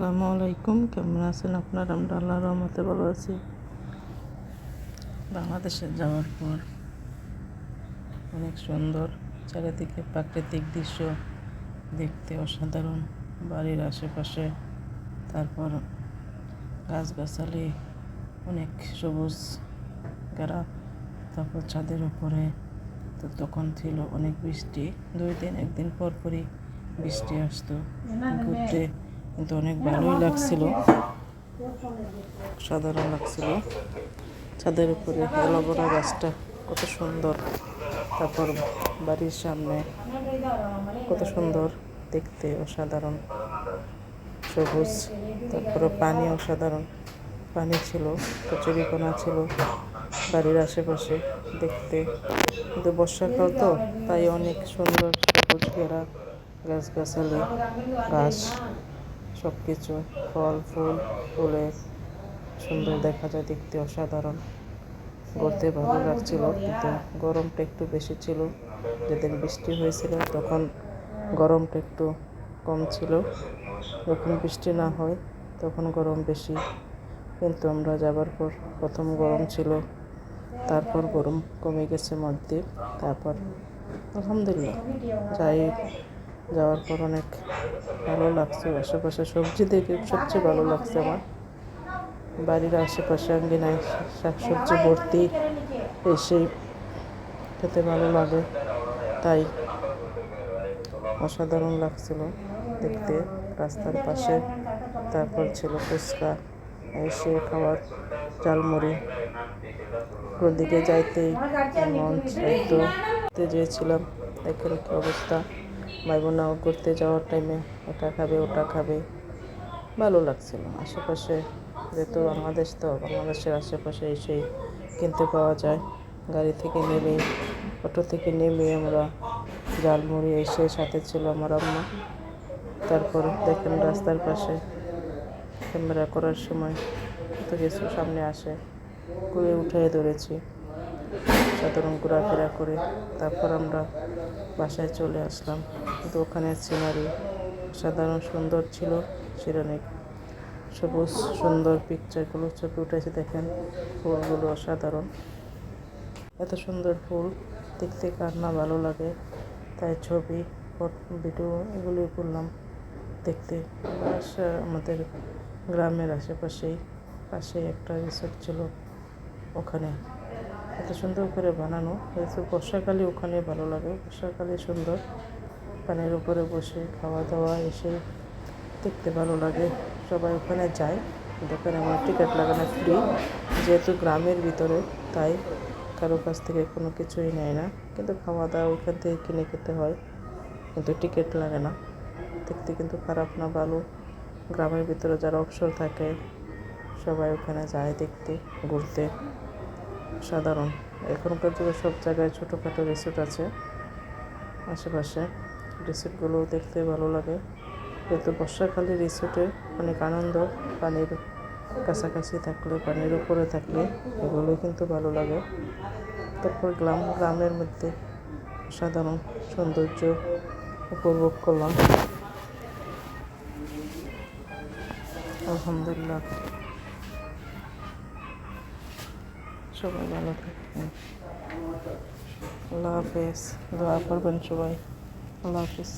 আসসালামু আলাইকুম। কেমন আছেন আপনার? আমরা আল্লাহ রহমতে ভালো আছি। বাংলাদেশে যাওয়ার পর অনেক সুন্দর চারিদিকে প্রাকৃতিক দৃশ্য দেখতে অসাধারণ। বাড়ির আশেপাশে তারপর গাছগাছালি, অনেক সবুজ গাড়া। তারপর ছাদের উপরে তো তখন ছিল অনেক বৃষ্টি। দুই দিন, একদিন পর পরই বৃষ্টি আসতো। ঘুরতে কিন্তু অনেক ভালোই লাগছিল। সাধারণ লাগছিল। ছাদের উপরে এলোভেরা গাছটা কত সুন্দর। তারপর বাড়ির সামনে কত সুন্দর দেখতে অসাধারণ। সবুজ, তারপরে পানি অসাধারণ পানি ছিল কচুরিপনা ছিল বাড়ির আশেপাশে দেখতে। কিন্তু বর্ষাকাল তো, তাই অনেক সুন্দর সবুজ ঘেরা গাছগাছালি ঘাস সব কিছু ফল, ফুল, ফুলে সুন্দর দেখা যায়, দেখতে অসাধারণ। ঘুরতে ভালো লাগছিল কিন্তু গরমটা একটু বেশি ছিল। যেদিন বৃষ্টি হয়েছিল, তখন গরমটা একটু কম ছিল। যখন বৃষ্টি না হয়, তখন গরম বেশি। কিন্তু আমরা যাবার পর প্রথম গরম ছিল। তারপর গরম কমে গেছে মধ্যে। তারপর আলহামদুলিল্লাহ। যাই যাওয়ার পর অনেক ভালো লাগছে। আশেপাশে সবজি দেখে সবচেয়ে ভালো লাগছে আমার। বাড়ির আশেপাশে আঙ্গিনায় শাক সবজি ভর্তি এসে খেতে ভালো লাগে, তাই অসাধারণ লাগছিল দেখতে। রাস্তার পাশে তারপর ছিল ফুচকা, এসে খাওয়ার ঝালমুড়ি। ওদিকে যাইতেই মন একটু যেয়েছিলাম দেখেন কি অবস্থা? ভাই বোনাও ঘুরতে যাওয়ার টাইমে এটা খাবে, ওটা খাবে। ভালো লাগছিল। আশেপাশে যেহেতু বাংলাদেশ তো, বাংলাদেশের আশেপাশে এসেই কিনতে পাওয়া যায়। গাড়ি থেকে নেমে, অটো থেকে নেমে আমরা জালমুড়ি এসে সাথে ছিল আমার আম্মা। তারপর দেখেন রাস্তার পাশে ক্যামেরা করার সময় কত কিছু সামনে আসে। করে উঠে ধরেছি। সাধারণ ঘোরাফেরা করে তারপর আমরা বাসায় চলে আসলাম। কিন্তু ওখানে সিনারি সাধারণ সুন্দর ছিল, শিরোনিক সবুজ সুন্দর পিকচারগুলো ছবি উঠেছে দেখেন, ফুলগুলো অসাধারণ। এত সুন্দর ফুল, দেখতে কার না ভালো লাগে, তাই ছবি ভিডিও এগুলি করলাম দেখতে। আমাদের গ্রামের আশেপাশেই পাশে একটা রিসোর্ট ছিল ওখানে। এত সুন্দর করে বানানো হয়তো বর্ষাকালে ওখানে ভালো লাগে। বর্ষাকালে সুন্দর। পানির উপরে বসে খাওয়া দাওয়া এসে দেখতে ভালো লাগে। সবাই ওখানে যায়। দোকানে আমার টিকিট লাগানো ফ্রি যেহেতু গ্রামের ভিতরে, তাই কারও কাছ থেকে কোনো কিছুই নেয় না। কিন্তু খাওয়া দাওয়া ওইখান থেকে কিনে খেতে হয়। কিন্তু টিকিট লাগে না। দেখতে কিন্তু খারাপ না, ভালো। গ্রামের ভিতরে যারা অবসর থাকে, সবাই ওখানে যায় দেখতে, ঘুরতে। সাধারণ। এখনকার যুগে সব জায়গায় ছোটোখাটো রিসোর্ট আছে আশেপাশে। রিসোর্টগুলো দেখতে ভালো লাগে। কিন্তু বর্ষাকালে রিসোর্টে অনেক আনন্দ, পানির কাছাকাছি থাকলে, পানির উপরে থাকলে এগুলো কিন্তু ভালো লাগে। তারপর গ্রাম, গ্রামের মধ্যে সাধারণ সৌন্দর্য উপভোগ করলাম। আলহামদুলিল্লাহ। সবাই ভালো থাকবেন আল্লাহ হাফেজ দোয়া করবেন সবাই আল্লাহ হাফিজ